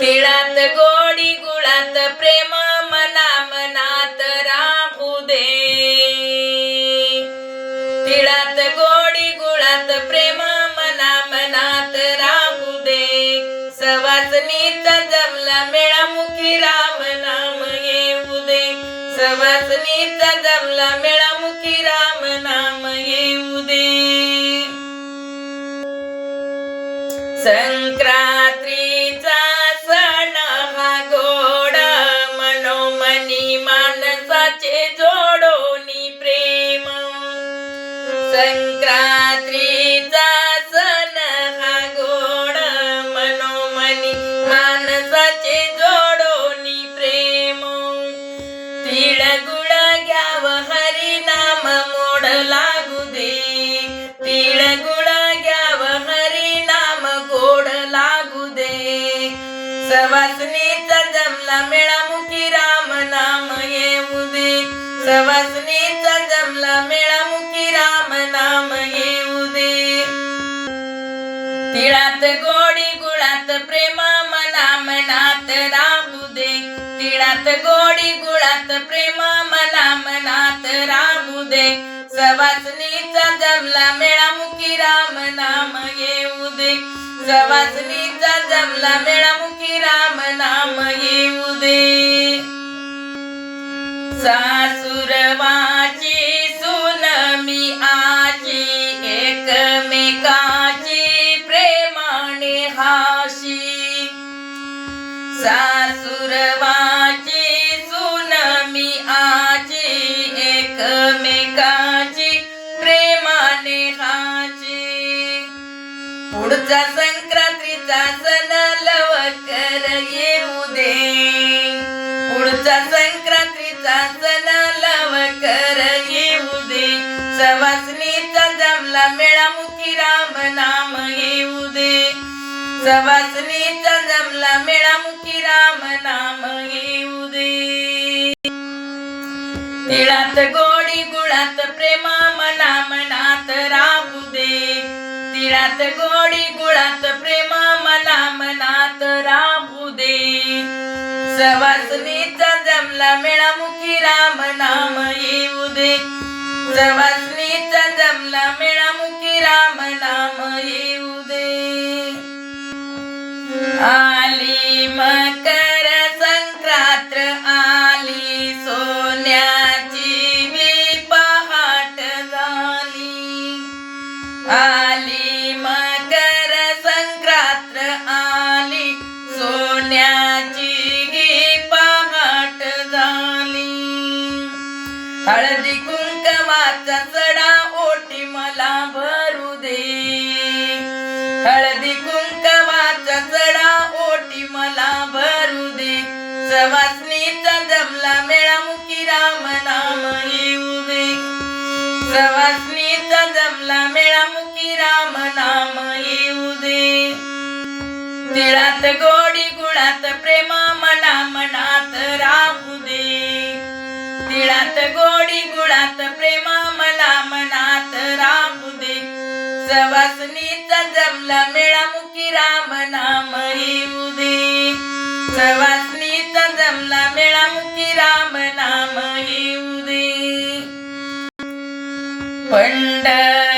तिळात गोडी गुळात प्रेम मना मनात राहू दे. तिळात गोडी गुळात प्रेम मना मनात राहू दे सवासनीचा जमला मेळामुखी राम नाम येऊ दे. सवासनीचा जमला मेळामुखी राम नाम येऊ दे. संग सवासनीचा जमला मेळा मुखी राम नाम येऊ दे सवासनीचा जमला मेळा मुखी राम नाम येऊ दे तिळात गोडी गुळात प्रेमा मना मनात राहू दे तिळात गोडी गुळात प्रेमा मना मनात राहू दे सवासनीचा जमला मेळा मुखी राम नाम येऊ दे सवासनीचा जमला मेळा मुखी राम नाम येऊ दे सासुरवाची सुन मी आजी एकमेकाची प्रेमाने हाशी. सासुरवाची तुझा संक्रांतीचा सण लवकर येऊ दे. पुढचा संक्रांतीचा सण लवकर येऊ दे. सवासनीचा जमला मेळामुखी राम नाम येऊ दे. सवासनीचा जमला मेळामुखी राम नाम येऊ दे. तिळात गोडी गुळात प्रेमा मना मनात राहू दे. तिळात गोडी गुळात प्रेम मला मनात राहू दे. सवासनीचा जमला मेळामुखी राम नाम येऊ दे. सवासनीचा जमला मेळामुखी राम नाम येऊ दे. आली मकर हळदी कुंकवाचा चढा ओटी मला भरू दे. सवासनीचा जमला मेळा मुखी राम नाम येऊ दे सवासनीचा जमला मेळा मुखी राम नाम येऊ दे तिळात गोडी गुळात प्रेमा मना मनात राहू दे. तिळात गोडी गुळात प्रेमा मना मनात राहू दे. सवासनी जमला मेळामुखी राम नाम येऊ दे सवासनीचा जमला मेळामुखी राम नाम येऊ दे पंढर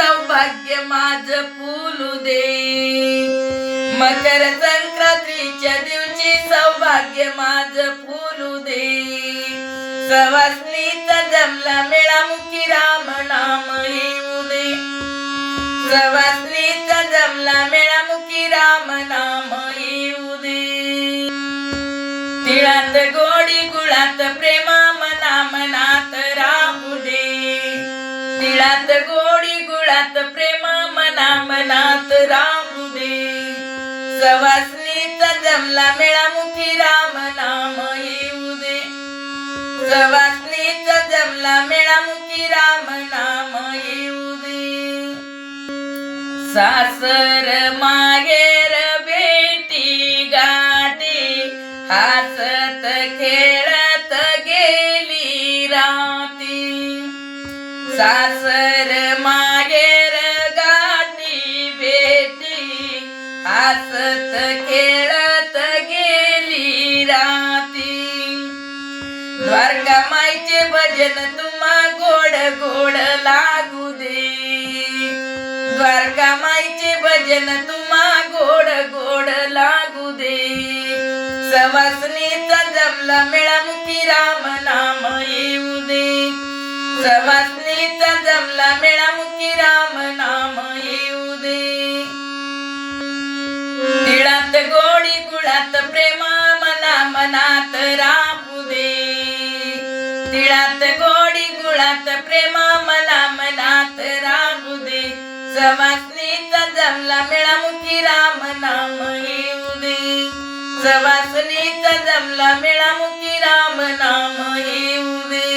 सौभाग्य माझ फुलू दे. मकर संक्रांतीच्या दिवशी सौभाग्य माझ फुलू दे. सवासनीचा जमला मेळामुखी राम नाम येऊ दे. सवासनीचा जमला मेळामुखी राम नाम येऊ दे. तिळात गोडी गुळात मला मेळामुखी राम नाम येऊ दे. प्रवासनीच जमला मेळामुखी राम नाम येऊ दे. सासर मागेर बेटी गाठी हसत खेळत गेली राती. सासर मा भजन तुम्हा गोड गोड लागू दे द्वारका माईचे भजन तुम्हा गोड गोड लागू दे सवासनीचा जमला मेळामुखी राम नाम येऊ दे सवासनीचा जमला मेळामुखी राम नाम येऊ दे तिळात गोडी गुळात प्रेमा मना मनात राहू तिळात गोडी गुळात प्रेमा मला मनात राहू दे. सवासनीचा जमला मेळामुखी राम नाम येऊ दे. सवासनीचा जमला मेळामुखी राम नाम येऊ दे.